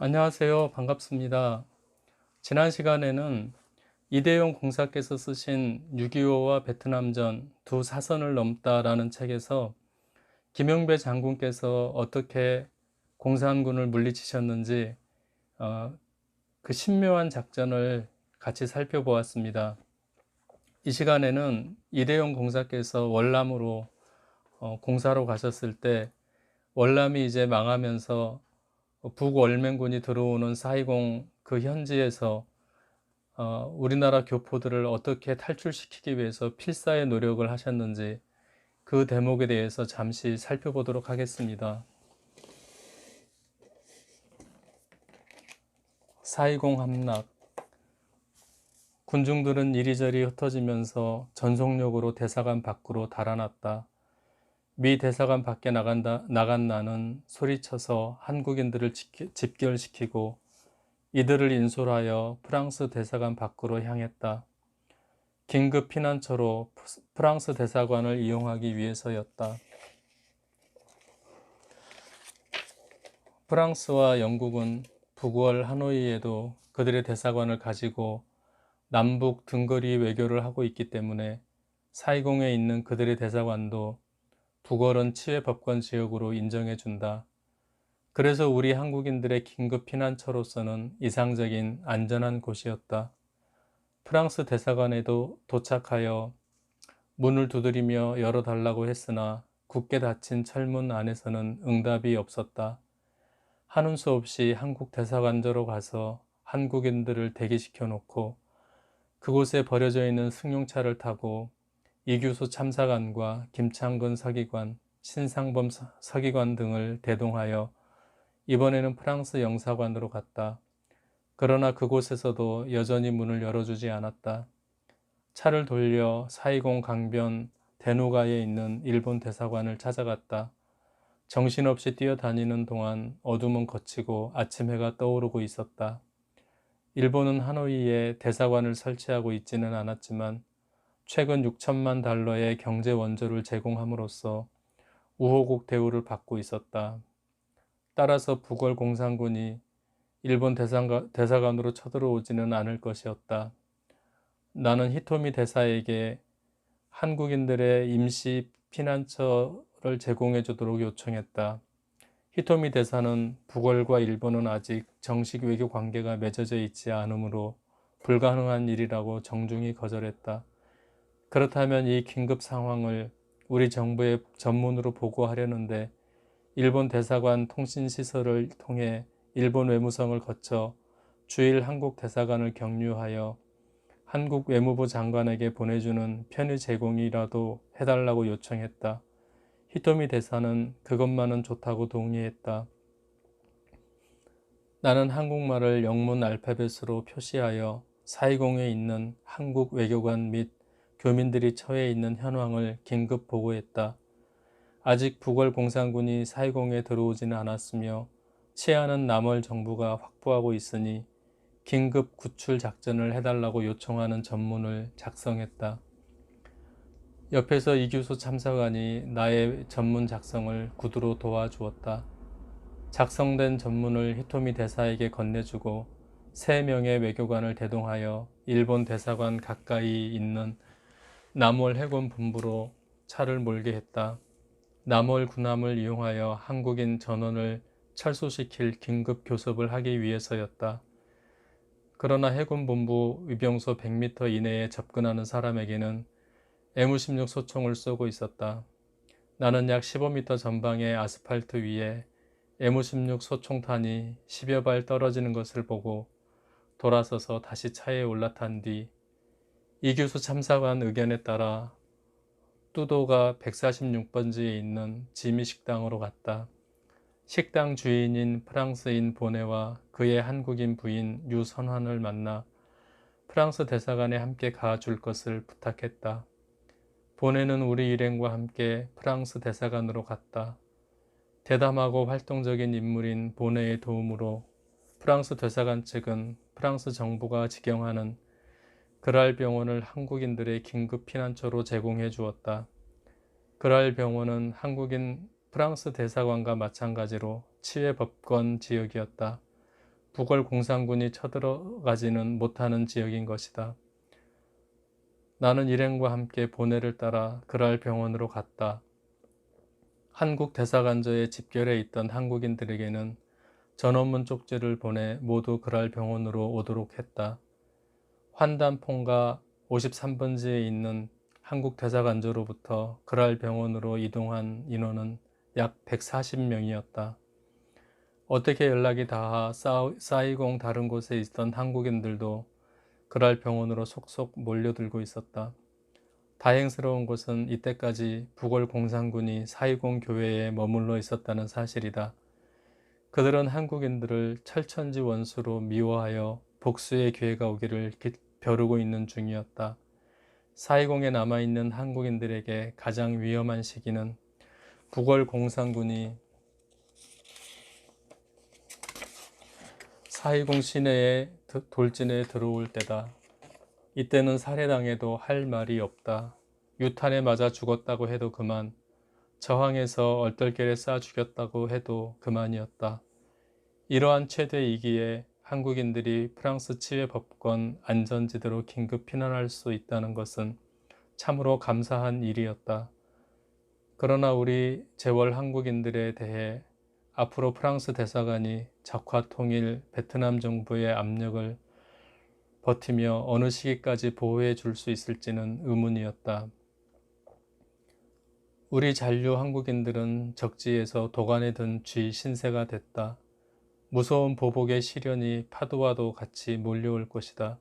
안녕하세요. 반갑습니다. 지난 시간에는 이대용 공사께서 쓰신 6.25와 베트남전 두 사선을 넘다라는 책에서 김영배 장군께서 어떻게 공산군을 물리치셨는지 어, 그 신묘한 작전을 같이 살펴보았습니다. 이 시간에는 이대용 공사께서 월남으로 어, 공사로 가셨을 때 월남이 이제 망하면서 북월맹군이 들어오는 사이공 그 현지에서 어, 우리나라 교포들을 어떻게 탈출시키기 위해서 필사의 노력을 하셨는지 그 대목에 대해서 잠시 살펴보도록 하겠습니다. 사이공 함락 군중들은 이리저리 흩어지면서 전속력으로 대사관 밖으로 달아났다. 미 대사관 밖에 나간다, 나간 나는 소리쳐서 한국인들을 집결시키고 이들을 인솔하여 프랑스 대사관 밖으로 향했다. 긴급 피난처로 프랑스 대사관을 이용하기 위해서였다. 프랑스와 영국은 북월 하노이에도 그들의 대사관을 가지고 남북 등거리 외교를 하고 있기 때문에 사이공에 있는 그들의 대사관도 북월은 치외법권 지역으로 인정해 준다. 그래서 우리 한국인들의 긴급 피난처로서는 이상적인 안전한 곳이었다. 프랑스 대사관에도 도착하여 문을 두드리며 열어달라고 했으나 굳게 닫힌 철문 안에서는 응답이 없었다. 하는 수 없이 한국 대사관저로 가서 한국인들을 대기시켜 놓고 그곳에 버려져 있는 승용차를 타고 이규수 참사관과 김창근 서기관, 신상범 서기관 등을 대동하여 이번에는 프랑스 영사관으로 갔다. 그러나 그곳에서도 여전히 문을 열어주지 않았다. 차를 돌려 사이공 강변 대노가에 있는 일본 대사관을 찾아갔다. 정신없이 뛰어다니는 동안 어둠은 걷히고 아침 해가 떠오르고 있었다. 일본은 하노이에 대사관을 설치하고 있지는 않았지만 최근 6천만 달러의 경제 원조를 제공함으로써 우호국 대우를 받고 있었다. 따라서 북월 공산군이 일본 대사관으로 쳐들어오지는 않을 것이었다. 나는 히토미 대사에게 한국인들의 임시 피난처를 제공해 주도록 요청했다. 히토미 대사는 북월과 일본은 아직 정식 외교 관계가 맺어져 있지 않으므로 불가능한 일이라고 정중히 거절했다. 그렇다면 이 긴급 상황을 우리 정부에 전문으로 보고하려는데 일본 대사관 통신시설을 통해 일본 외무성을 거쳐 주일 한국 대사관을 경유하여 한국 외무부 장관에게 보내주는 편의 제공이라도 해달라고 요청했다. 히토미 대사는 그것만은 좋다고 동의했다. 나는 한국말을 영문 알파벳으로 표시하여 사이공에 있는 한국 외교관 및 교민들이 처해 있는 현황을 긴급 보고했다. 아직 북월 공산군이 사이공에 들어오지는 않았으며 치안은 남월 정부가 확보하고 있으니 긴급 구출 작전을 해달라고 요청하는 전문을 작성했다. 옆에서 이규소 참사관이 나의 전문 작성을 구두로 도와주었다. 작성된 전문을 히토미 대사에게 건네주고 세 명의 외교관을 대동하여 일본 대사관 가까이 있는 남월 해군 본부로 차를 몰게 했다. 남월 군함을 이용하여 한국인 전원을 철수시킬 긴급 교섭을 하기 위해서였다. 그러나 해군 본부 위병소 100m 이내에 접근하는 사람에게는 M16 소총을 쏘고 있었다. 나는 약 15m 전방의 아스팔트 위에 M16 소총탄이 10여 발 떨어지는 것을 보고 돌아서서 다시 차에 올라탄 뒤 이규수 참사관 의견에 따라 뚜도가 146번지에 있는 지미 식당으로 갔다. 식당 주인인 프랑스인 보네와 그의 한국인 부인 유선환을 만나 프랑스 대사관에 함께 가줄 것을 부탁했다. 보네는 우리 일행과 함께 프랑스 대사관으로 갔다. 대담하고 활동적인 인물인 보네의 도움으로 프랑스 대사관 측은 프랑스 정부가 지경하는 그랄 병원을 한국인들의 긴급 피난처로 제공해 주었다. 그랄 병원은 한국인 프랑스 대사관과 마찬가지로 치외 법권 지역이었다. 북월 공산군이 쳐들어가지는 못하는 지역인 것이다. 나는 일행과 함께 보내를 따라 그랄 병원으로 갔다. 한국 대사관저에 집결해 있던 한국인들에게는 전원문 쪽지를 보내 모두 그랄 병원으로 오도록 했다. 환단폰가 53번지에 있는 한국 대사관저로부터 그랄 병원으로 이동한 인원은 약 140명이었다. 어떻게 연락이 닿아 사이공 다른 곳에 있던 한국인들도 그랄 병원으로 속속 몰려들고 있었다. 다행스러운 것은 이때까지 북월 공산군이 사이공 교회에 머물러 있었다는 사실이다. 그들은 한국인들을 철천지 원수로 미워하여 복수의 기회가 오기를 벼르고 있는 중이었다. 사이공에 남아있는 한국인들에게 가장 위험한 시기는 북월 공산군이 사이공 시내에 돌진에 들어올 때다. 이때는 살해당해도 할 말이 없다. 유탄에 맞아 죽었다고 해도 그만, 저항해서 얼떨결에 쏴 죽였다고 해도 그만이었다. 이러한 최대 위기에 한국인들이 프랑스 치외법권 안전지대로 긴급 피난할 수 있다는 것은 참으로 감사한 일이었다. 그러나 우리 재월 한국인들에 대해 앞으로 프랑스 대사관이 적화 통일 베트남 정부의 압력을 버티며 어느 시기까지 보호해 줄 수 있을지는 의문이었다. 우리 잔류 한국인들은 적지에서 도관에 든 쥐 신세가 됐다. 무서운 보복의 시련이 파도와도 같이 몰려올 것이다.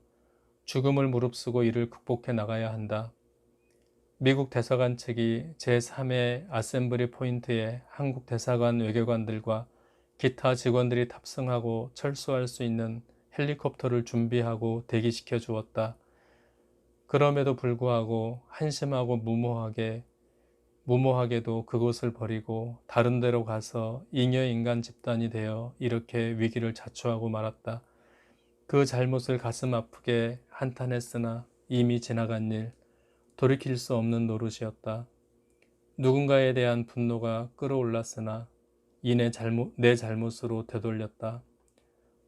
죽음을 무릅쓰고 이를 극복해 나가야 한다. 미국 대사관 측이 제3회 아셈블리 포인트에 한국 대사관 외교관들과 기타 직원들이 탑승하고 철수할 수 있는 헬리콥터를 준비하고 대기시켜 주었다. 그럼에도 불구하고 한심하고 무모하게 무모하게도 그곳을 버리고 다른 데로 가서 잉여 인간 집단이 되어 이렇게 위기를 자초하고 말았다. 그 잘못을 가슴 아프게 한탄했으나 이미 지나간 일, 돌이킬 수 없는 노릇이었다. 누군가에 대한 분노가 끌어올랐으나 이내 잘못, 내 잘못으로 되돌렸다.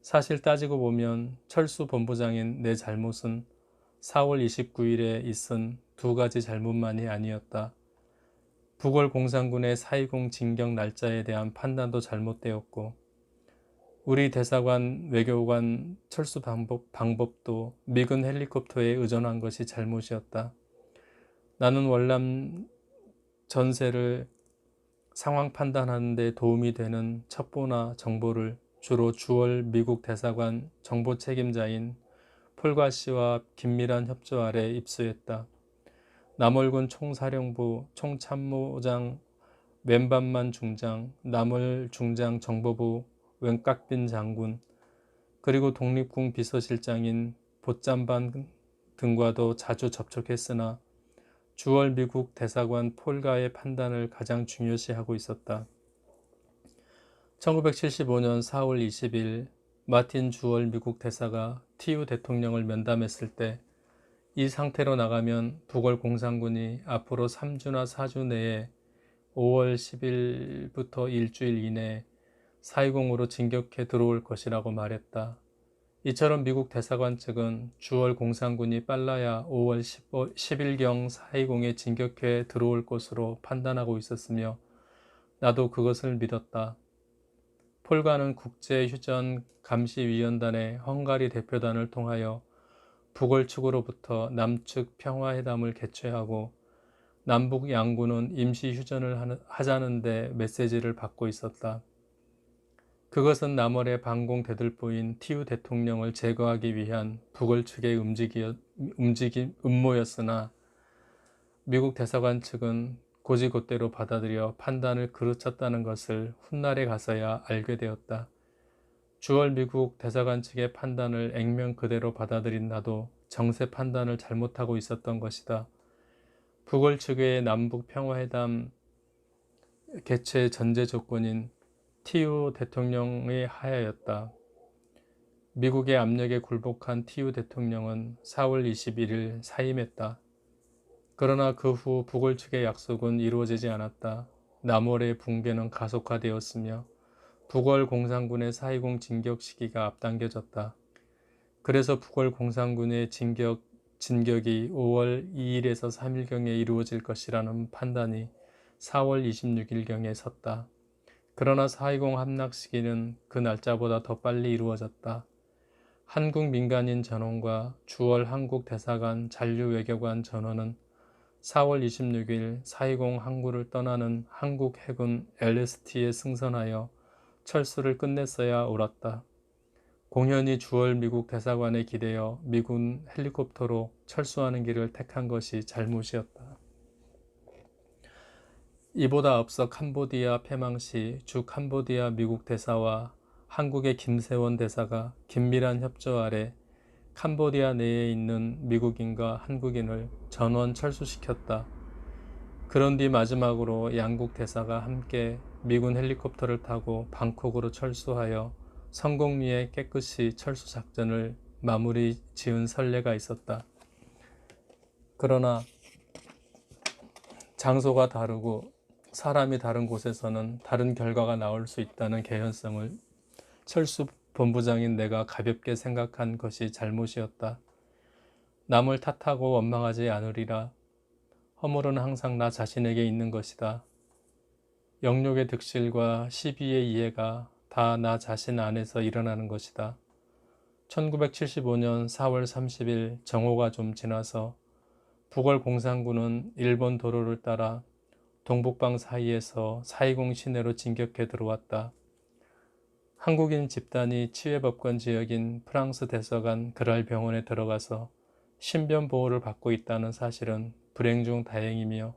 사실 따지고 보면 철수 본부장인 내 잘못은 4월 29일에 있은 두 가지 잘못만이 아니었다. 북월 공산군의 4.20 진격 날짜에 대한 판단도 잘못되었고 우리 대사관 외교관 철수 방법, 방법도 미군 헬리콥터에 의존한 것이 잘못이었다. 나는 월남 전세를 상황 판단하는 데 도움이 되는 첩보나 정보를 주로 주월 미국 대사관 정보 책임자인 폴과 씨와 긴밀한 협조 아래 입수했다. 남월군 총사령부 총참모장 왼반만 중장, 남월 중장 정보부 왼깍빈 장군, 그리고 독립군 비서실장인 보짬반 등과도 자주 접촉했으나 주월 미국 대사관 폴가의 판단을 가장 중요시하고 있었다. 1975년 4월 20일 마틴 주월 미국 대사가 티우 대통령을 면담했을 때 이 상태로 나가면 북월 공산군이 앞으로 3주나 4주 내에 5월 10일부터 일주일 이내에 4.20으로 진격해 들어올 것이라고 말했다. 이처럼 미국 대사관 측은 주월 공산군이 빨라야 5월 10 일경 4.20에 진격해 들어올 것으로 판단하고 있었으며 나도 그것을 믿었다. 폴가는 국제휴전 감시위원단의 헝가리 대표단을 통하여 북월 측으로부터 남측 평화회담을 개최하고 남북 양군은 임시 휴전을 하자는데 메시지를 받고 있었다. 그것은 남월의 반공 대들보인 티우 대통령을 제거하기 위한 북월 측의 움직임, 음모였으나 미국 대사관 측은 고지고대로 받아들여 판단을 그르쳤다는 것을 훗날에 가서야 알게 되었다. 주월 미국 대사관 측의 판단을 액면 그대로 받아들인 나도 정세 판단을 잘못하고 있었던 것이다. 북월 측의 남북 평화회담 개최 전제 조건인 티우 대통령의 하야였다. 미국의 압력에 굴복한 티우 대통령은 4월 21일 사임했다. 그러나 그 후 북월 측의 약속은 이루어지지 않았다. 남월의 붕괴는 가속화되었으며 북월 공산군의 4.20 진격 시기가 앞당겨졌다. 그래서 북월 공산군의 진격, 진격이 5월 2일에서 3일경에 이루어질 것이라는 판단이 4월 26일경에 섰다. 그러나 4.20 함락 시기는 그 날짜보다 더 빨리 이루어졌다. 한국 민간인 전원과 주월 한국 대사관 잔류 외교관 전원은 4월 26일 4.20 항구를 떠나는 한국 해군 LST에 승선하여 철수를 끝냈어야 옳았다. 공연히 주월 미국 대사관에 기대어 미군 헬리콥터로 철수하는 길을 택한 것이 잘못이었다. 이보다 앞서 캄보디아 패망 시 주 캄보디아 미국 대사와 한국의 김세원 대사가 긴밀한 협조 아래 캄보디아 내에 있는 미국인과 한국인을 전원 철수시켰다. 그런 뒤 마지막으로 양국 대사가 함께 미군 헬리콥터를 타고 방콕으로 철수하여 성공리에 깨끗이 철수 작전을 마무리 지은 선례가 있었다. 그러나 장소가 다르고 사람이 다른 곳에서는 다른 결과가 나올 수 있다는 개연성을 철수 본부장인 내가 가볍게 생각한 것이 잘못이었다. 남을 탓하고 원망하지 않으리라. 허물은 항상 나 자신에게 있는 것이다. 영욕의 득실과 시비의 이해가 다 나 자신 안에서 일어나는 것이다. 1975년 4월 30일 정오가 좀 지나서 북월 공산군은 일본 도로를 따라 동북방 사이에서 4.20 시내로 진격해 들어왔다. 한국인 집단이 치외법권 지역인 프랑스 대사관 그랄 병원에 들어가서 신변 보호를 받고 있다는 사실은 불행 중 다행이며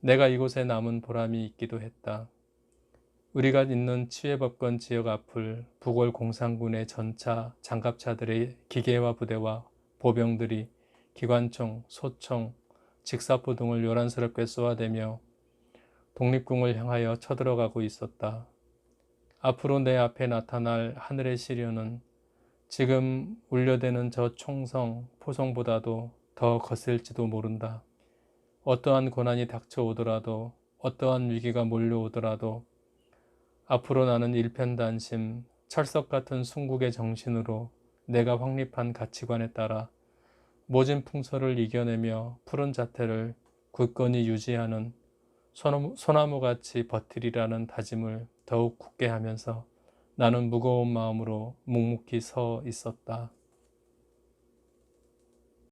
내가 이곳에 남은 보람이 있기도 했다. 우리가 있는 치외법권 지역 앞을 북월 공산군의 전차, 장갑차들의 기계화 부대와 보병들이 기관총, 소총, 직사포 등을 요란스럽게 쏘아대며 독립궁을 향하여 쳐들어가고 있었다. 앞으로 내 앞에 나타날 하늘의 시련은 지금 울려대는 저 총성, 포성보다도 더 거셀지도 모른다. 어떠한 고난이 닥쳐오더라도, 어떠한 위기가 몰려오더라도, 앞으로 나는 일편단심, 철석 같은 순국의 정신으로 내가 확립한 가치관에 따라 모진 풍설을 이겨내며 푸른 자태를 굳건히 유지하는 소나무같이 버티리라는 다짐을 더욱 굳게 하면서 나는 무거운 마음으로 묵묵히 서 있었다.